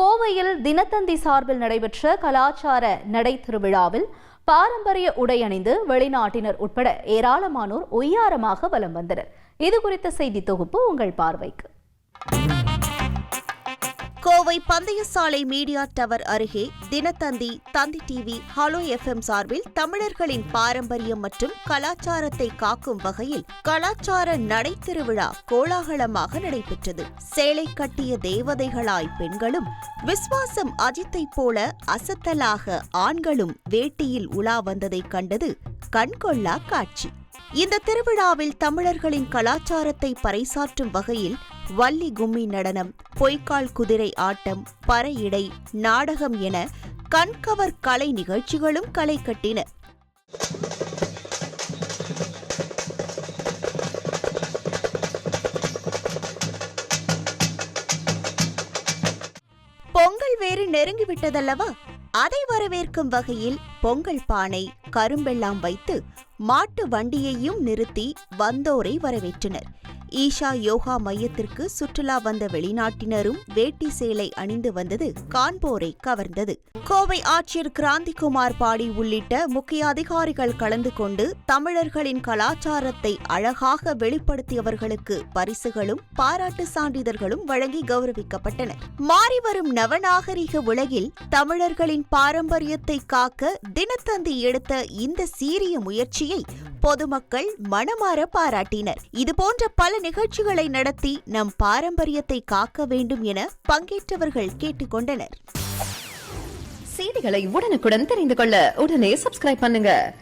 கோவையில் தினத்தந்தி சார்பில் நடைபெற்ற கலாச்சார நடை திருவிழாவில் பாரம்பரிய உடை அணிந்து வெளிநாட்டினர் உட்பட ஏராளமானோர் ஒய்யாரமாக வலம் வந்தனர். இது குறித்த செய்தி தொகுப்பு உங்கள் பார்வைக்கு. கோவை பந்தயசாலை மீடியா டவர் அருகே Dinathanthi Thanthi TV hello FM சார்பில் தமிழர்களின் பாரம்பரியம் மற்றும் கலாச்சாரத்தை காக்கும் வகையில் கலாச்சார நடை திருவிழா கோலாகலமாக நடைபெற்றது. சேலை கட்டிய தேவதைகளாய் பெண்களும் விஸ்வாசம் அஜித்தைப் போல அசத்தலாக ஆண்களும் வேட்டியில் உலா வந்ததைக் கண்டது கண்கொள்ளா காட்சி. இந்த திருவிழாவில் தமிழர்களின் கலாச்சாரத்தை பறைசாற்றும் வகையில் வள்ளி கும்மி நடனம் பொய்க்கால் குதிரை ஆட்டம் பறையிடை நாடகம் என கண்கவர் கலை நிகழ்ச்சிகளும் களை கட்டின. பொங்கல் வேறு நெருங்கிவிட்டதல்லவா அதை வரவேற்கும் வகையில் பொங்கல் பானை கரும்பெல்லாம் வைத்து மாட்டு வண்டியையும் நிறுத்தி வந்தோரை வரவேற்றனர். ஈஷா யோகா மையத்திற்கு சுற்றுலா வந்த வெளிநாட்டினரும் வேட்டி சேலை அணிந்து வந்தது காண்போரை கவர்ந்தது. கோவை ஆட்சியர் கிராந்திகுமார் பாடி உள்ளிட்ட முக்கிய அதிகாரிகள் கலந்து கொண்டு தமிழர்களின் கலாச்சாரத்தை அழகாக வெளிப்படுத்தியவர்களுக்கு பரிசுகளும் பாராட்டு சான்றிதழ்களும் வழங்கி கௌரவிக்கப்பட்டன மாறிவரும் நவநாகரிக உலகில் தமிழர்களின் பாரம்பரியத்தை காக்க தினத்தந்தி எடுத்த இந்த சீரிய முயற்சியை பொதுமக்கள் மனமாற பாராட்டினர். இதுபோன்ற பல நிகழ்ச்சிகளை நடத்தி நம் பாரம்பரியத்தை காக்க வேண்டும் என பங்கேற்றவர்கள் கேட்டுக்கொண்டனர். செய்திகளை உடனுக்குடன் தெரிந்து கொள்ள உடனே சப்ஸ்கிரைப் பண்ணுங்க.